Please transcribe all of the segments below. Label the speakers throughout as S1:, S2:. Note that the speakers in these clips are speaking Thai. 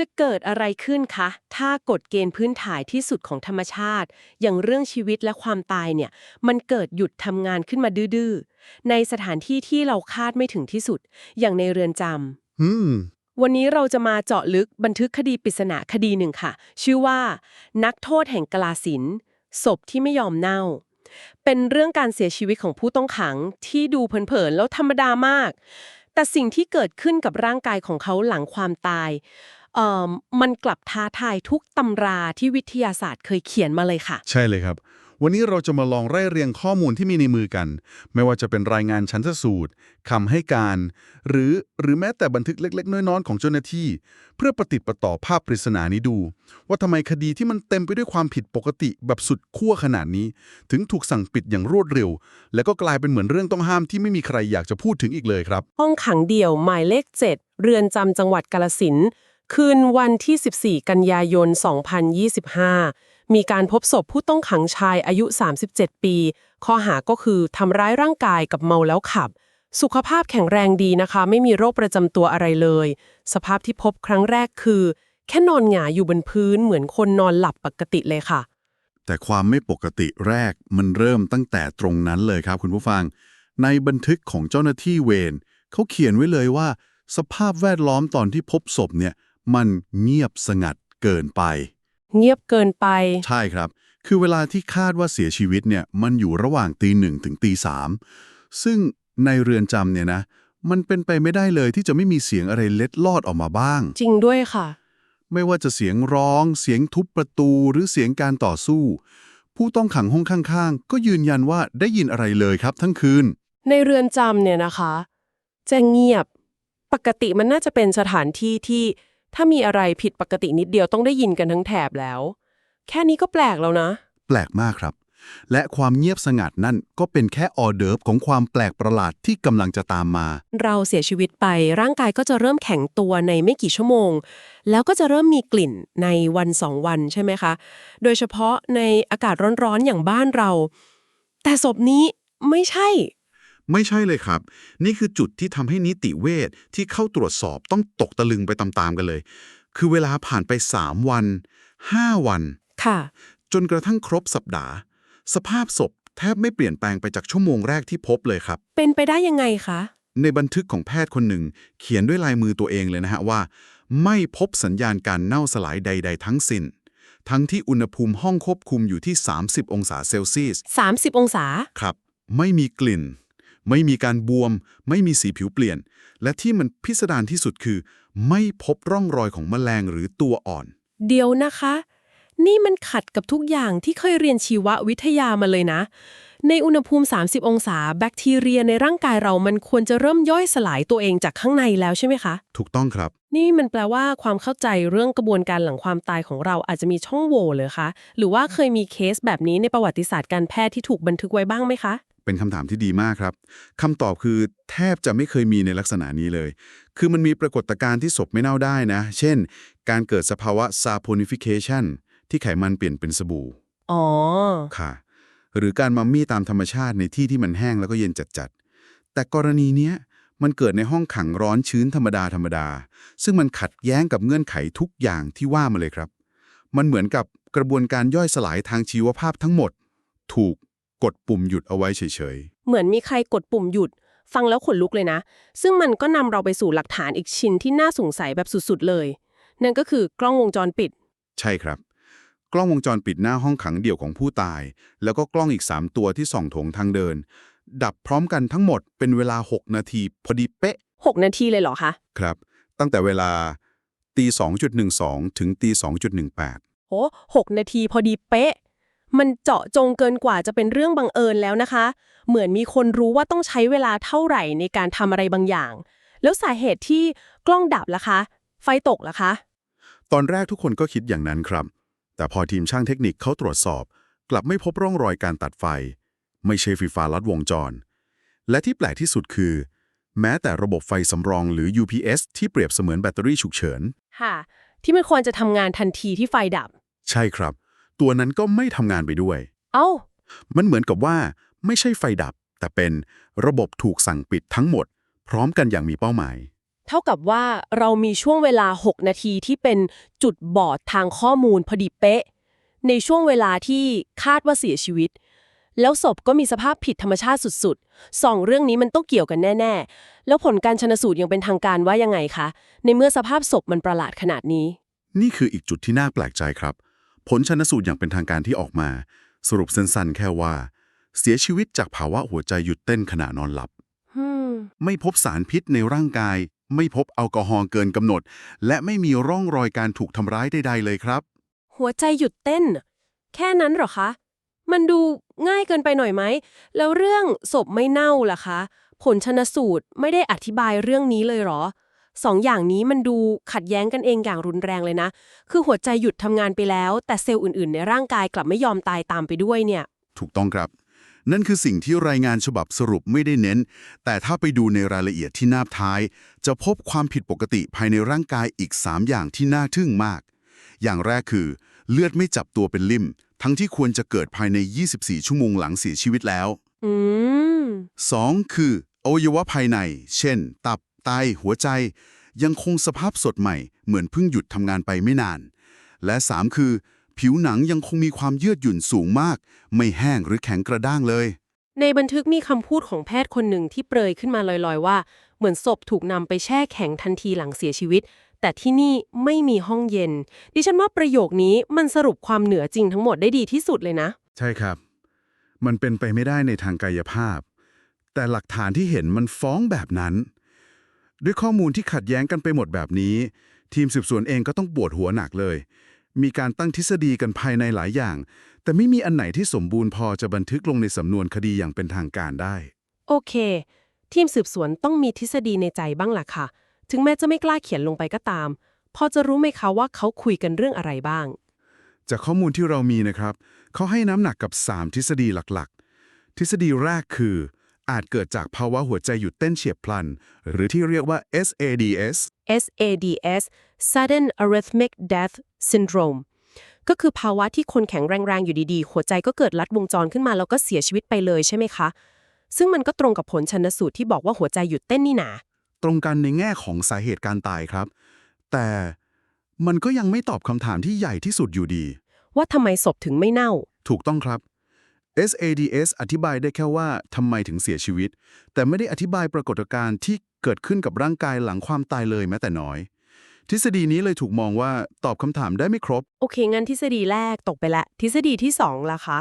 S1: จะเกิดอะไรขึ้นคะ ถ้ากฎเกณฑ์พื้นฐานที่สุดของธรรมชาติ อย่างเรื่องชีวิตและความตายเนี่ย มันเกิดหยุดทำงานขึ้นมาดื้อๆ ในสถานที่ที่เราคาดไม่ถึงที่สุด อย่างในเรือนจำ
S2: อืม
S1: วันนี้เราจะมาเจาะลึกบันทึกคดีปริศนาคดีหนึ่งค่ะ ชื่อว่า นักโทษแห่งกลาสินศพที่ไม่ยอมเน่า เป็นเรื่องการเสียชีวิตของผู้ต้องขังที่ดูเผินๆแล้วธรรมดามาก แต่สิ่งที่เกิดขึ้นกับร่างกายของเขาหลังความตายเอ่อ มันกลับท้าทายทุกตำราที่วิทยาศาสตร์เคยเขียนมาเลยค่ะ
S2: ใช่เลยครับ วันนี้เราจะมาลองไล่เรียงข้อมูลที่มีในมือกัน ไม่ว่าจะเป็นรายงานชั้นสูตรคำให้การ หรือหรือแม้แต่บันทึกเล็ก ๆ น้อยๆของเจ้าหน้าที่ เพื่อประติดประต่อภาพปริศนานี้ดู ว่าทำไมคดีที่มันเต็มไปด้วยความผิดปกติแบบสุดขั้วขนาดนี้ ถึงถูกสั่งปิดอย่างรวดเร็ว แล้วก็กลายเป็นเหมือนเรื่องต้องห้ามที่ไม่มีใครอยากจะพูดถึงอีกเลยครับ
S1: ห้องขังเดี่ยวหมายเลข 7 เรือนจำจังหวัดกาลสินธุ์ คืนวันที่ 14 กันยายน 2025 มีการพบศพผู้ต้องขังชายอายุ 37 ปี ข้อหาก็คือทำร้ายร่างกายกับเมาแล้วขับ สุขภาพแข็งแรงดีนะคะ ไม่มีโรคประจำตัวอะไรเลย สภาพที่พบครั้งแรกคือ แค่นอนหงายอยู่บนพื้นเหมือนคนนอนหลับปกติเลยค่ะ
S2: แต่ความไม่ปกติแรกมันเริ่มตั้งแต่ตรงนั้นเลยครับคุณผู้ฟัง ในบันทึกของเจ้าหน้าที่เวรเขาเขียนไว้เลยว่า สภาพแวดล้อมตอนที่พบศพเนี่ย มันเงียบสงัดเกินไป
S1: เงียบเกินไป
S2: ใช่ครับ คือเวลาที่คาดว่าเสียชีวิตเนี่ยมันอยู่ระหว่างตีหนึ่งถึงตีสามซึ่งในเรือนจำเนี่ยนะ มันเป็นไปไม่ได้เลยที่จะไม่มีเสียงอะไรเล็ดลอดออกมาบ้าง
S1: จริงด้วยค่ะ
S2: ไม่ว่าจะเสียงร้อง เสียงทุบประตูหรือเสียงการต่อสู้ ผู้ต้องขังห้องข้างๆ ก็ยืนยันว่าได้ยินอะไรเลยครับทั้งคืน
S1: ในเรือนจำเนี่ยนะคะ จะเงียบ ปกติมันน่าจะเป็นสถานที่ที่ ถ้ามีอะไรผิดปกตินิดเดียวต้องได้ยินกันทั้งแถบแล้ว แค่นี้ก็แปลกแล้วนะ
S2: แปลกมากครับ และความเงียบสงัดนั่นก็เป็นแค่ออเดิร์ฟของความแปลกประหลาดที่กำลังจะตามมา
S1: เราเสียชีวิตไปร่างกายก็จะเริ่มแข็งตัวในไม่กี่ชั่วโมง แล้วก็จะเริ่มมีกลิ่นในวันสองวันใช่ไหมคะ โดยเฉพาะในอากาศร้อนๆอย่างบ้านเรา แต่ศพนี้ไม่ใช่
S2: ไม่ใช่เลยครับ นี่คือจุดที่ทำให้นิติเวชที่เข้าตรวจสอบต้องตกตะลึงไปตามๆกันเลย คือเวลาผ่านไป 3 วัน 5 วัน
S1: ค่ะ
S2: จนกระทั่งครบสัปดาห์ สภาพศพแทบไม่เปลี่ยนแปลงไปจากชั่วโมงแรกที่พบเลยครับ
S1: เป็นไปได้ยังไงคะ
S2: ในบันทึกของแพทย์คนหนึ่ง เขียนด้วยลายมือตัวเองเลยนะฮะว่า ไม่พบสัญญาณการเน่าสลายใด ๆ ทั้งสิ้น ทั้งที่อุณหภูมิห้องควบคุมอยู่ที่ 30 องศาเซลเซียส
S1: 30 องศา
S2: ครับ ไม่มีกลิ่น ไม่มีการบวม ไม่มีสีผิวเปลี่ยน และที่มันพิสดารที่สุดคือ ไม่พบร่องรอยของแมลงหรือตัวอ่อน
S1: เดี๋ยวนะคะ นี่มันขัดกับทุกอย่างที่เคยเรียนชีววิทยามาเลยนะ ในอุณหภูมิ 30 องศา แบคทีเรียในร่างกายเรามันควรจะเริ่มย่อยสลายตัวเองจากข้างในแล้วใช่ไหมคะ
S2: ถูกต้องครับ
S1: นี่มันแปลว่าความเข้าใจเรื่องกระบวนการหลังความตายของเราอาจจะมีช่องโหว่เลยคะ หรือว่าเคยมีเคสแบบนี้ในประวัติศาสตร์การแพทย์ที่ถูกบันทึกไว้บ้างไหมคะ
S2: เป็นคำถามที่ดีมากครับคำตอบคือแทบจะไม่เคยมีในลักษณะนี้เลย คือมันมีปรากฏการณ์ที่ศพไม่เน่าได้นะ เช่น การเกิดสภาวะ saponification ที่ไขมันเปลี่ยนเป็นสบู่
S1: อ๋อ
S2: ค่ะ หรือการมัมมี่ตามธรรมชาติในที่ที่มันแห้งแล้วก็เย็นจัดๆ แต่กรณีเนี้ยมันเกิดในห้องขังร้อนชื้นธรรมดาธรรมดา ซึ่งมันขัดแย้งกับเงื่อนไขทุกอย่างที่ว่ามาเลยครับ มันเหมือนกับกระบวนการย่อยสลายทางชีวภาพทั้งหมด ถูก กดปุ่มหยุดเอาไว้เฉย
S1: เหมือนมีใครกดปุ่มหยุด ฟังแล้วขนลุกเลยนะ ซึ่งมันก็นำเราไปสู่หลักฐานอีกชิ้นที่น่าสงสัยแบบสุดๆเลย นั่นก็คือกล้องวงจรปิด
S2: ๆใช่ครับ กล้องวงจรปิดหน้าห้องขังเดี่ยวของผู้ตาย แล้วก็กล้องอีก 3 ตัวที่ส่องโถงทางเดิน ดับพร้อมกันทั้งหมดเป็นเวลา 6 นาทีพอดีเป๊ะ
S1: 6 นาทีเลยเหรอคะ
S2: ครับ ตั้งแต่เวลาตี2.12 ถึงตี2.18
S1: โหหกนาทีพอดีเป๊ะ มันเจาะจงเกินกว่าจะเป็นเรื่องบังเอิญแล้วนะคะ เหมือนมีคนรู้ว่าต้องใช้เวลาเท่าไหร่ในการทำอะไรบางอย่าง แล้วสาเหตุที่กล้องดับล่ะคะ ไฟตกล่ะคะ
S2: ตอนแรกทุกคนก็คิดอย่างนั้นครับ แต่พอทีมช่างเทคนิคเขาตรวจสอบ กลับไม่พบร่องรอยการตัดไฟ ไม่ใช่ไฟฟ้าลัดวงจร และที่แปลกที่สุดคือ แม้แต่ระบบไฟสำรองหรือ UPS ที่เปรียบเสมือนแบตเตอรี่ฉุกเฉิน
S1: ค่ะที่มันควรจะทำงานทันทีที่ไฟดับ
S2: ใช่ครับ ตัวนั้นก็ไม่ทำงานไปด้วย
S1: เอ้า
S2: มันเหมือนกับว่าไม่ใช่ไฟดับ แต่เป็นระบบถูกสั่งปิดทั้งหมด พร้อมกันอย่างมีเป้าหมาย
S1: เท่ากับว่าเรามีช่วงเวลา 6 นาทีที่เป็นจุดบอดทางข้อมูลพอดีเป๊ะ ในช่วงเวลาที่คาดว่าเสียชีวิต แล้วศพก็มีสภาพผิดธรรมชาติสุดๆสองเรื่องนี้มันต้องเกี่ยวกันแน่ ๆ แล้วผลการชนสูตรยังเป็นทางการว่ายังไงคะ ในเมื่อสภาพศพมันประหลาดขนาดนี้
S2: นี่คืออีกจุดที่น่าแปลกใจครับ ผลชันสูตรอย่างเป็นทางการที่ออกมา สรุปสั้นๆแค่ว่า เสียชีวิตจากภาวะหัวใจหยุดเต้นขณะนอนหลับ
S1: อืม
S2: ไม่พบสารพิษในร่างกาย ไม่พบแอลกอฮอล์เกินกำหนด และไม่มีร่องรอยการถูกทำร้ายใดๆเลยครับ
S1: หัวใจหยุดเต้น แค่นั้นเหรอคะ มันดูง่ายเกินไปหน่อยไหม แล้วเรื่องศพไม่เน่าล่ะคะ ผลชนสูตรไม่ได้อธิบายเรื่องนี้เลยเหรอ สองอย่างนี้มันดูขัดแย้งกันเองอย่างรุนแรงเลยนะ คือหัวใจหยุดทำงานไปแล้ว แต่เซลล์อื่นๆ ในร่างกายกลับไม่ยอมตายตามไปด้วยเนี่ย
S2: ถูกต้องครับ นั่นคือสิ่งที่รายงานฉบับสรุปไม่ได้เน้น แต่ถ้าไปดูในรายละเอียดที่นาบท้าย จะพบความผิดปกติภายในร่างกายอีก 3 อย่างที่น่าทึ่งมาก อย่างแรกคือ เลือดไม่จับตัวเป็นลิ่ม ทั้งที่ควรจะเกิดภายใน 24 ชั่วโมงหลังเสียชีวิตแล้ว
S1: อืม
S2: 2. คืออวัยวะภายใน เช่น ตับ ไตหัวใจ ยังคงสภาพสดใหม่ เหมือนเพิ่งหยุดทำงานไปไม่นาน และ 3. คือ ผิวหนังยังคงมีความยืดหยุ่นสูงมาก ไม่แห้งหรือแข็งกระด้างเลย
S1: ในบันทึกมีคำพูดของแพทย์คนหนึ่งที่เปรยขึ้นมาลอยๆ ว่า เหมือนศพถูกนำไปแช่แข็งทันทีหลังเสียชีวิต แต่ที่นี่ไม่มีห้องเย็น ดิฉันว่าประโยคนี้มันสรุปความเหนือจริงทั้งหมดได้ดีที่สุดเลยนะ
S2: ใช่ครับ มันเป็นไปไม่ได้ในทางกายภาพ แต่หลักฐานที่เห็นมันฟ้องแบบนั้น ด้วยข้อมูลที่ขัดแย้งกันไปหมดแบบนี้ ทีมสืบสวนเองก็ต้องปวดหัวหนักเลย มีการตั้งทฤษฎีกันภายในหลายอย่าง แต่ไม่มีอันไหนที่สมบูรณ์พอจะบันทึกลงในสำนวนคดีอย่างเป็นทางการได้
S1: โอเค ทีมสืบสวนต้องมีทฤษฎีในใจบ้างล่ะค่ะ ถึงแม้จะไม่กล้าเขียนลงไปก็ตาม พอจะรู้ไหมคะว่าเขาคุยกันเรื่องอะไรบ้าง
S2: จากข้อมูลที่เรามีนะครับ เขาให้น้ำหนักกับ 3 ทฤษฎีหลักๆ ทฤษฎีแรกคือ อาจเกิดจากภาวะหัวใจหยุดเต้นเฉียบพลัน หรือที่เรียกว่า SADS
S1: SADS Sudden Arrhythmic Death Syndrome ก็คือภาวะที่คนแข็งแรงๆ อยู่ดีๆ หัวใจก็เกิดลัดวงจรขึ้นมาแล้วก็เสียชีวิตไปเลยใช่ไหมคะ ซึ่งมันก็ตรงกับผลชันสูตรที่บอกว่าหัวใจหยุดเต้นนี่นา
S2: ตรงกันในแง่ของสาเหตุการตายครับ แต่มันก็ยังไม่ตอบคำถามที่ใหญ่ที่สุดอยู่ดี
S1: ว่าทำไมศพถึงไม่เน่า
S2: ถูกต้องครับ SADS อธิบายได้แค่ว่าทำไมถึงเสียชีวิต แต่ไม่ได้อธิบายปรากฏการณ์ที่เกิดขึ้นกับร่างกายหลังความตายเลยแม้แต่น้อย ทฤษฎีนี้เลยถูกมองว่าตอบคำถามได้ไม่ครบ
S1: โอเค งั้นทฤษฎีแรกตกไปละ ทฤษฎีที่สองล่ะคะ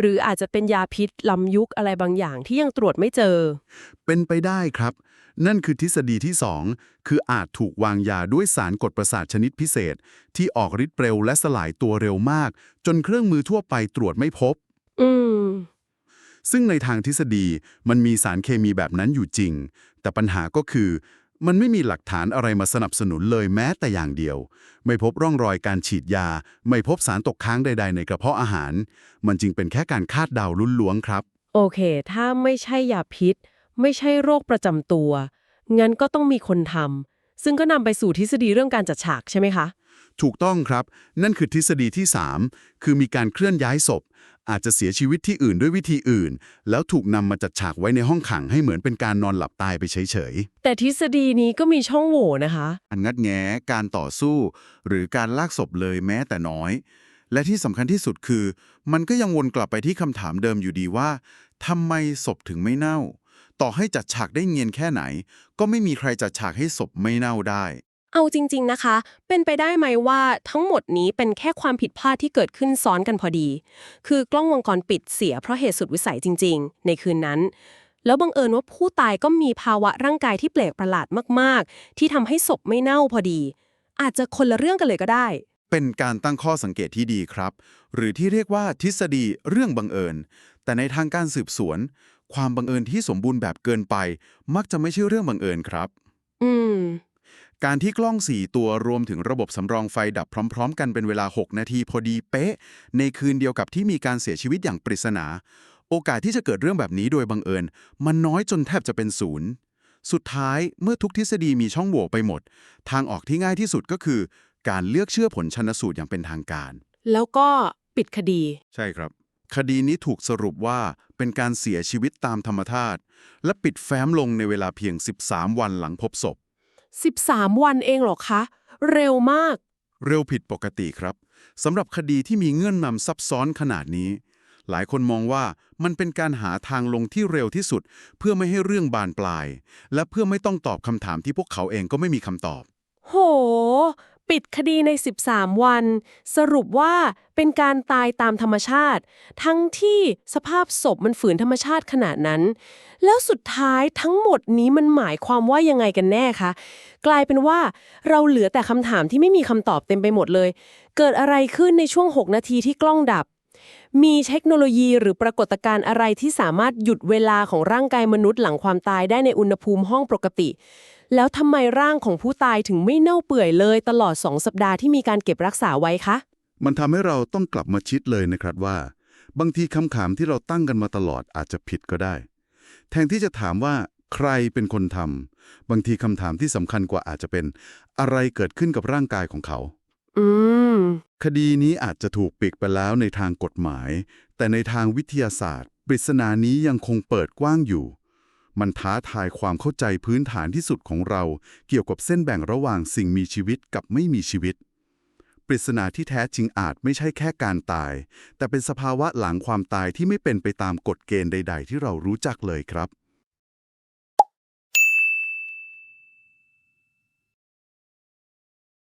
S1: หรืออาจจะเป็นยาพิษลำยุกอะไรบางอย่างที่ยังตรวจไม่เจอ
S2: เป็นไปได้ครับ นั่นคือทฤษฎีที่ 2 คืออาจถูกวางยาด้วยสารกดประสาทชนิดพิเศษ ที่ออกฤทธิ์เร็วและสลายตัวเร็วมาก จนเครื่องมือทั่วไปตรวจไม่พบ
S1: อืม
S2: ซึ่งในทางทฤษฎีมันมีสารเคมีแบบนั้นอยู่จริง แต่ปัญหาก็คือ มันไม่มีหลักฐานอะไรมาสนับสนุนเลยแม้แต่อย่างเดียว ไม่พบร่องรอยการฉีดยา ไม่พบสารตกค้างใด ๆ ในกระเพาะอาหาร มันจึงเป็นแค่การคาดเดาลุ้นล้วงครับ
S1: โอเค ถ้าไม่ใช่ยาพิษ ไม่ใช่โรคประจำตัว งั้นก็ต้องมีคนทำ ซึ่งก็นำไปสู่ทฤษฎีเรื่องการจัดฉากใช่ไหมคะ
S2: ถูกต้องครับ นั่นคือทฤษฎีที่ 3 คือมีการเคลื่อนย้ายศพ อาจจะเสียชีวิตที่อื่นด้วยวิธีอื่น แล้วถูกนำมาจัดฉากไว้ในห้องขังให้เหมือนเป็นการนอนหลับตายไปเฉย
S1: แต่ทฤษฎีนี้ก็มีช่องโหว่นะคะ
S2: ๆอันงัดแง้การต่อสู้ หรือการลากศพเลยแม้แต่น้อย และที่สำคัญที่สุดคือ มันก็ยังวนกลับไปที่คำถามเดิมอยู่ดีว่าทำไมศพถึงไม่เน่า ต่อให้จัดฉากได้เงียนแค่ไหน ก็ไม่มีใครจัดฉากให้ศพไม่เน่าได้
S1: เอาจริง ๆนะคะ เป็นไปได้ไหมว่าทั้งหมดนี้เป็นแค่ความผิดพลาดที่เกิดขึ้นซ้อนกันพอดี คือกล้องวงจรปิดเสียเพราะเหตุสุดวิสัยจริง ๆ ในคืนนั้น แล้วบังเอิญว่าผู้ตายก็มีภาวะร่างกายที่แปลกประหลาดมากๆ ที่ทำให้ศพไม่เน่าพอดี อาจจะคนละเรื่องกันเลยก็ได้
S2: เป็นการตั้งข้อสังเกตที่ดีครับ หรือที่เรียกว่าทฤษฎีเรื่องบังเอิญ แต่ในทางการสืบสวน ความบังเอิญที่สมบูรณ์แบบเกินไป มักจะไม่ใช่เรื่องบังเอิญครับ
S1: อืม
S2: การที่กล้อง 4 ตัวรวมถึงระบบสำรองไฟดับพร้อม ๆ กันเป็นเวลา 6 นาทีพอดีเป๊ะ ในคืนเดียวกับที่มีการเสียชีวิตอย่างปริศนา โอกาสที่จะเกิดเรื่องแบบนี้โดยบังเอิญ มันน้อยจนแทบจะเป็นศูนย์สุดท้ายเมื่อทุกทฤษฎีมีช่องโหว่ไปหมด ทางออกที่ง่ายที่สุดก็คือ การเลือกเชื่อผลชันสูตรอย่างเป็นทางการ
S1: แล้วก็ปิดคดี
S2: ใช่ครับ คดีนี้ถูกสรุปว่าเป็นการเสียชีวิตตามธรรมชาติและปิดแฟ้มลงในเวลาเพียง 13 วันหลังพบศพ
S1: 13 วันเองเหรอคะ เร็วมาก
S3: เร็วผิดปกติครับสำหรับคดีที่มีเงื่อนนำซับซ้อนขนาดนี้ หลายคนมองว่ามันเป็นการหาทางลงที่เร็วที่สุด เพื่อไม่ให้เรื่องบานปลาย และเพื่อไม่ต้องตอบคำถามที่พวกเขาเองก็ไม่มีคำตอบ
S1: โห ปิดคดีใน 13 วัน สรุปว่าเป็นการตายตามธรรมชาติ ทั้งที่สภาพศพมันฝืนธรรมชาติขนาดนั้น แล้วสุดท้ายทั้งหมดนี้มันหมายความว่ายังไงกันแน่คะ กลายเป็นว่าเราเหลือแต่คำถามที่ไม่มีคำตอบเต็มไปหมดเลย เกิดอะไรขึ้นในช่วง 6 นาทีที่กล้องดับ มีเทคโนโลยีหรือปรากฏการณ์อะไรที่สามารถหยุดเวลาของร่างกายมนุษย์หลังความตายได้ในอุณหภูมิห้องปกติ แล้วทำไมร่างของผู้ตายถึงไม่เน่าเปื่อยเลยตลอด2สัปดาห์ที่มีการเก็บรักษาไว้คะ
S2: มันทำให้เราต้องกลับมาคิดเลยนะครับว่า บางทีคำถามที่เราตั้งกันมาตลอดอาจจะผิดก็ได้ แทนที่จะถามว่าใครเป็นคนทำบางทีคำถามที่สำคัญกว่าอาจจะเป็น อะไรเกิดขึ้นกับร่างกายของเขา
S1: อืม
S2: คดีนี้อาจจะถูกปิดไปแล้วในทางกฎหมาย แต่ในทางวิทยาศาสตร์ ปริศนานี้ยังคงเปิดกว้างอยู่ มันท้าทายความเข้าใจพื้นฐานที่สุดของเรา เกี่ยวกับเส้นแบ่งระหว่างสิ่งมีชีวิตกับไม่มีชีวิต ปริศนาที่แท้จริงอาจไม่ใช่แค่การตาย แต่เป็นสภาวะหลังความตายที่ไม่เป็นไปตามกฎเกณฑ์ใด ๆ ที่เรารู้จักเลยครับ